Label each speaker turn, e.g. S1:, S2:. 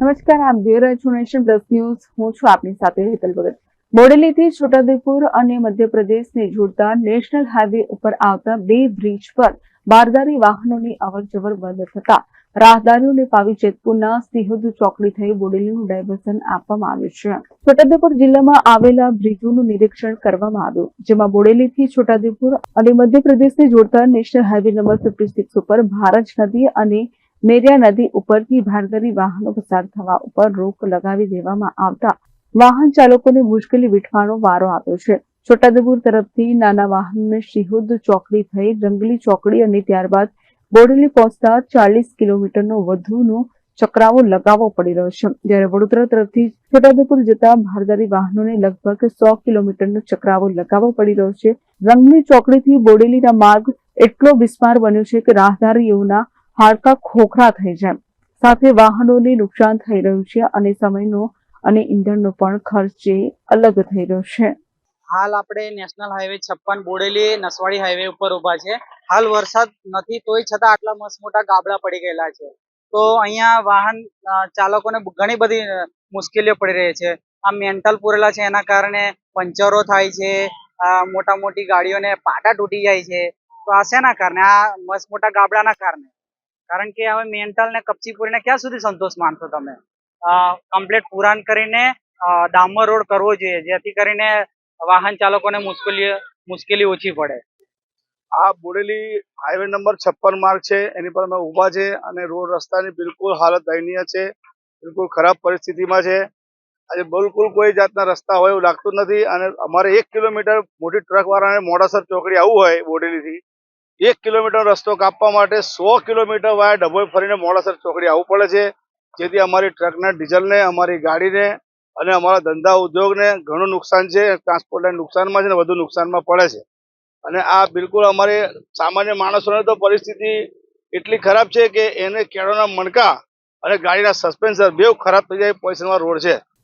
S1: નમસ્કાર, આપ જોઈ રહ્યા છો નેશન પ્લસ ન્યૂઝ. હું છું આપની સાથે હેતલ ભગત. બોડેલીથી છોટાઉદેપુર અને મધ્યપ્રદેશને જોડતા નેશનલ હાઈવે ઉપર આવતા બે બ્રિજ પર બારદારી વાહનોની અવરજવર બંધ થતા રાહદારીઓને પાવી જેતપુરના સિહોદ ચોકડી થઈ બોડેલીનું ડાયવર્ઝન આપવામાં આવ્યું છે. છોટાઉદેપુર જિલ્લામાં આવેલા બ્રિજોનું નિરીક્ષણ કરવામાં આવ્યું, જેમાં બોડેલીથી છોટાઉદેપુર અને મધ્યપ્રદેશને જોડતા national highway number fifty six ઉપર ભારજ નદી અને મેરિયા નદી ઉપરથી ભારદારી વાહનો પસાર થવા ઉપર રોક લગાવી દેવામાં આવતા વાહન ચાલકોને મુશ્કેલી વેઠવાનો વારો આવ્યો છે. છોટાદેપુર તરફથી નાના વાહનને શિહોદ ચોકડી થઈ રંગલી ચોકડી અને ત્યારબાદ બોડેલી પહોંચતા ચાલીસ કિલોમીટરનો વધુનો ચક્રાવો લગાવવો પડી રહ્યો છે. જ્યારે વડોદરા તરફથી છોટાદેપુર જતા ભારદારી વાહનોને લગભગ સો કિલોમીટરનો ચક્રાવો લગાવવો પડી રહ્યો છે. રંગની ચોકડીથી બોડેલીના માર્ગ એટલો બિસ્માર બન્યો છે કે રાહદારીઓના હાડકા ખોખરા થઈ જાય. સાથે વાહનોને નુકસાન થઈ રહ્યું છે અને સમયનો અને ઈંધણનો પણ ખર્ચ અલગ થઈ રહ્યો છે.
S2: હાલ આપણે નેશનલ હાઈવે છપ્પન બોડેલી નસવાડી હાઈવે ઉપર ઊભા છે. હાલ વરસાદ નથી, તોય છતાં આટલા મસ્ત મોટા ગાબડા પડી ગયેલા છે. તો અહીંયા વાહન ચાલકોને ઘણી બધી મુશ્કેલીઓ પડી રહી છે. આ મેન્ટલ પૂરેલા છે, એના કારણે પંચરો થાય છે મોટા મોટી ગાડીઓને પાટા તૂટી જાય છે. તો આ શેના કારણે? આ મસ્ત મોટા ગાબડાના કારણે? કારણ કે હવે મેન્ટલ ને કપચી પૂરીને ક્યાં સુધી સંતોષ માનશો તમે? કમ્પ્લીટ પુરાણ કરીને ડામર રોડ કરવો જોઈએ, જેથી કરીને વાહન ચાલકોને મુશ્કેલી મુશ્કેલી ઓછી પડે.
S3: આ બોડેલી હાઈવે નંબર છપ્પન માર્ગ છે, એની પર અમે ઊભા છે અને રોડ રસ્તાની બિલકુલ હાલત દયનીય છે, બિલકુલ ખરાબ પરિસ્થિતિમાં છે. આજે બિલકુલ કોઈ જાતના રસ્તા હોય એવું લાગતું નથી અને અમારે એક કિલોમીટર મોટી ટ્રક વાળાને મોડાસર ચોકડી આવવું હોય બોડેલીથી. એક કિલોમીટર રસ્તો કાપવા માટે સો કિલોમીટર વાયા ડભોઈ ફરીને મોડાસર ચોકડી આવવું પડે છે. જેથી અમારી ટ્રકના, ડીઝલને, અમારી ગાડીને અને અમારા ધંધા ઉદ્યોગને ઘણું નુકસાન છે. ટ્રાન્સપોર્ટ લાઈન નુકસાનમાં છે ને વધુ નુકસાનમાં પડે છે. અને આ બિલકુલ અમારે સામાન્ય માણસોને તો પરિસ્થિતિ એટલી ખરાબ છે કે એને કેળોના મણકા અને ગાડીના સસ્પેન્સર બેવ ખરાબ થઈ જાય પોઝિશનમાં રોડ છે.